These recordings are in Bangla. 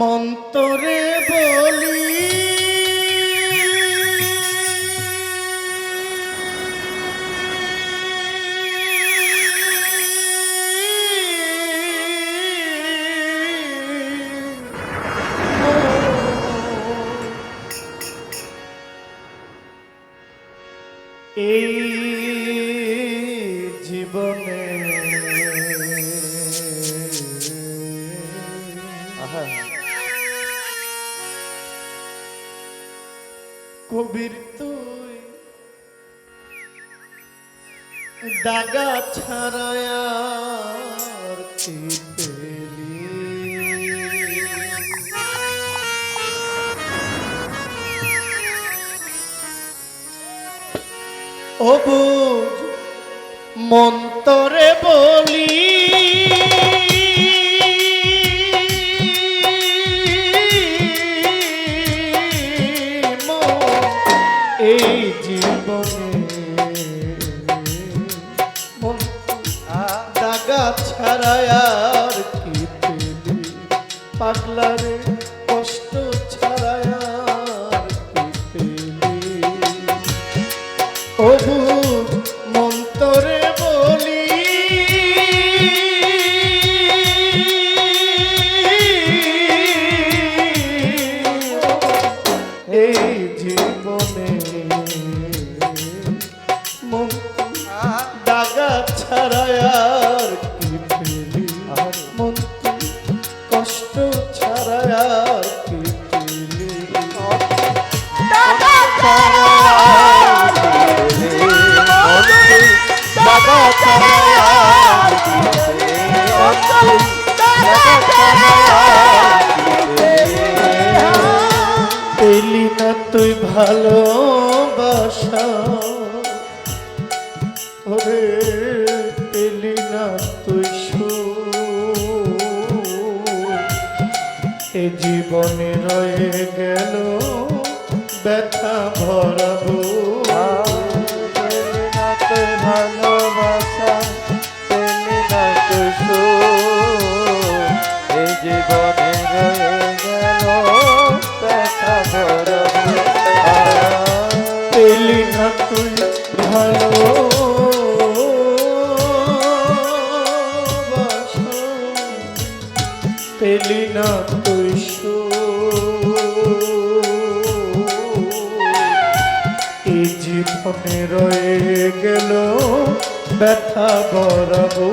মন্তরে বলি। এই দাগা ছাড়ায়? অবুজ মন্তরে বলি এই জীবনে ছাড়ায় আর কি পেলি পাগলারে কষ্ট ভালোবাসা। ওরে পেলি না তুই এ জীবনে রয়ে গেল তুই এই জীবনে রয়ে গেল ব্যথা বরাবো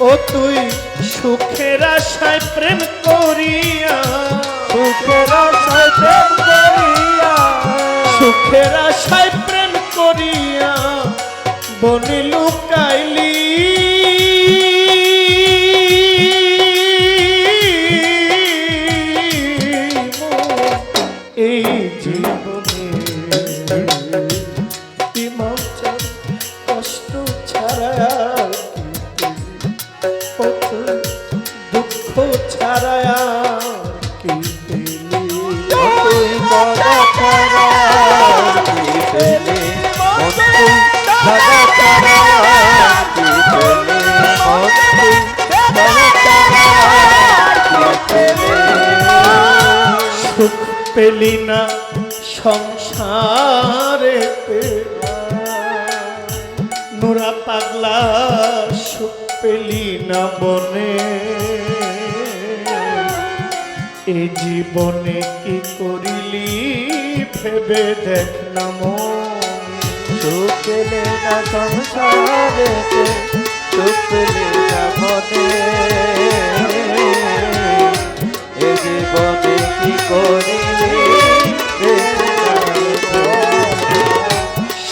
ও তুই সুখের আশায় করিয়া। সুখের আশায় প্রেম করিয়া, করিয়া। বনে পেলি না সংসারে নোরা পাগলা সুখ পেলি না বনে এ জীবনে কি করিলি ভেবে দেখ না মন। সুখ না সংসারেতে, সুখ পেলে না মনে। জীবনে কি করিলি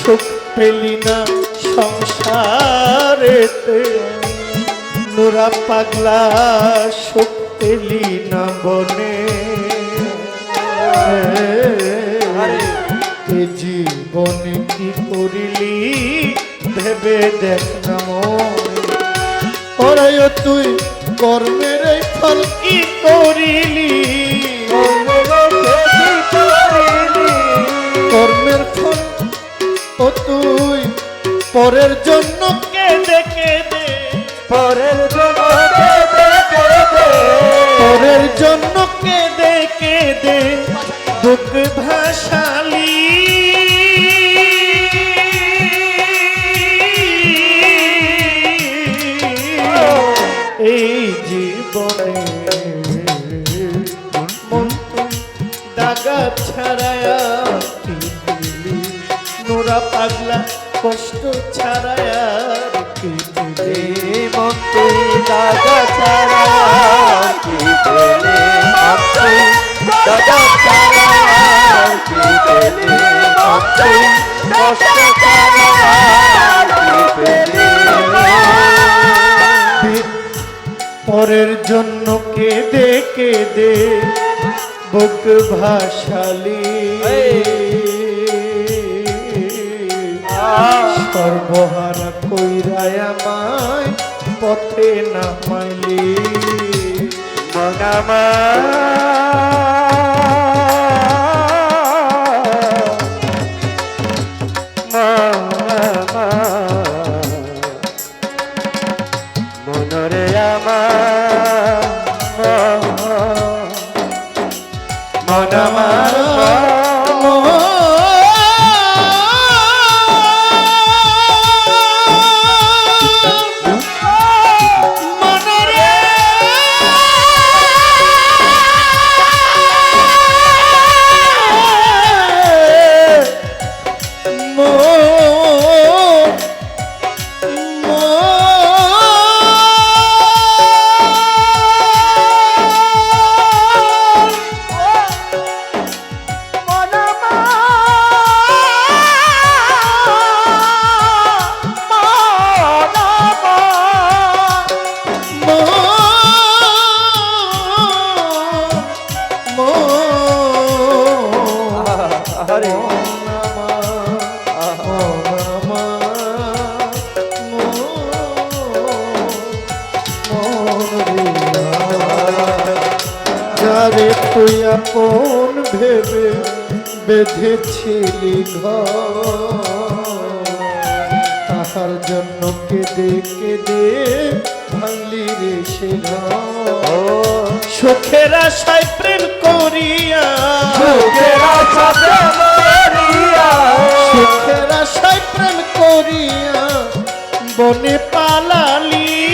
সুখ পেলি না সংসারেতে নোরা পাগলা সুখ পেলি না বনে। জীবনে কি করিলি ভেবে দেখ না মনে। তুই কর্মের ফল কি করিলি। কর্মের ফল ও তুই পরের জন্য কেঁদে কেঁদে। পরের জন্য পরের জন্য কেঁদে কেঁদে বুক ভাসালি। এই জীবনে ছাড়ায়া দিলি নোরা পাগলা কষ্ট ছাড়ায়া কি দিলি মন তুই দাদা ছাড়া কি পেলে মন তুই দাদা পরের জন্য কেঁদে কেঁদে বুক ভাসালি সর্বহারা কইরায় আমায় পথে নামাইলি। মনামা তুই আপন ভেবে বেঁধেছিলি ঘর। তাহার জন্য কেঁদে কেঁদে ভাঙলি রে সে সুখের আশায় প্রেম করিয়া সুখেরা মরিয়া সুখের আশায় প্রেম করিয়া বনে পালালি।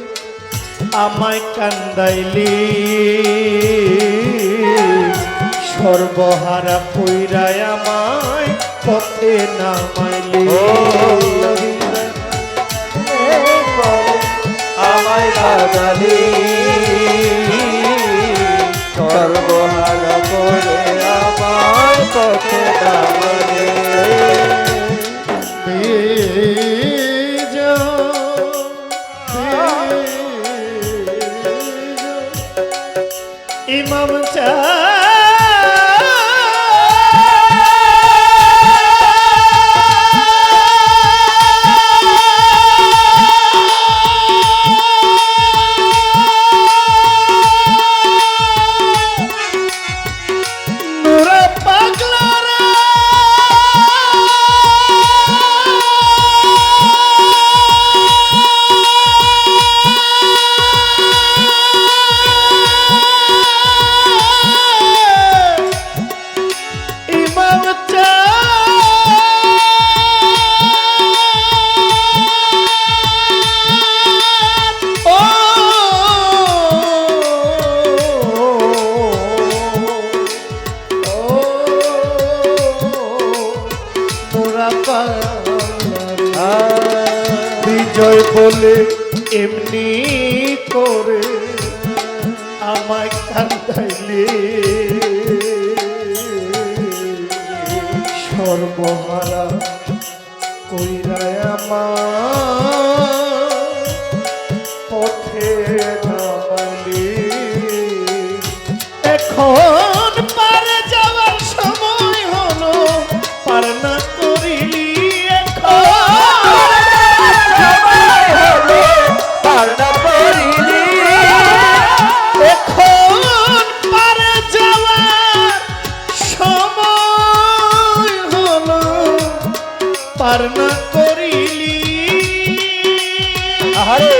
আমায় কান্দাইলি। সর্বহারা পইরায় আমায় পথে নামাইলি। আমায় বাগালি সর্বহারা করে আমায় পথে দামালে হলে এমনি করে আমায় কান্দাইলে। সর্বহারা কইরায় আমার পথে নামালি এখন হারে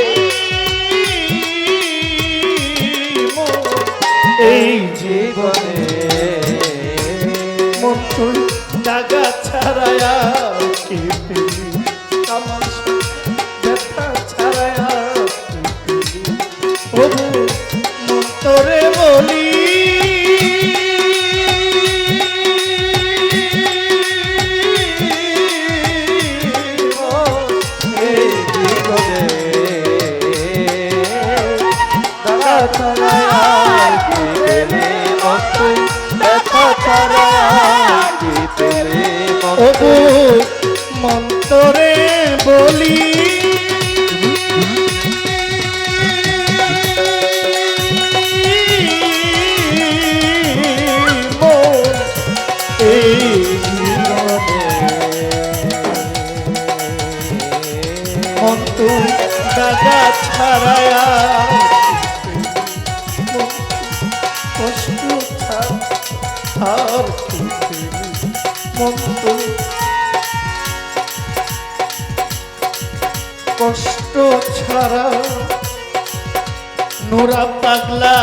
এই জীবনে মন্টুর জাগা ছাড়ায়া আমার ব্যথা ছাড়ায়া ও বলি। মন্তু দাদা ছাড়ায়া কষ্ট আর মন্তু কষ্ট ছাড়া নোরা পাগলা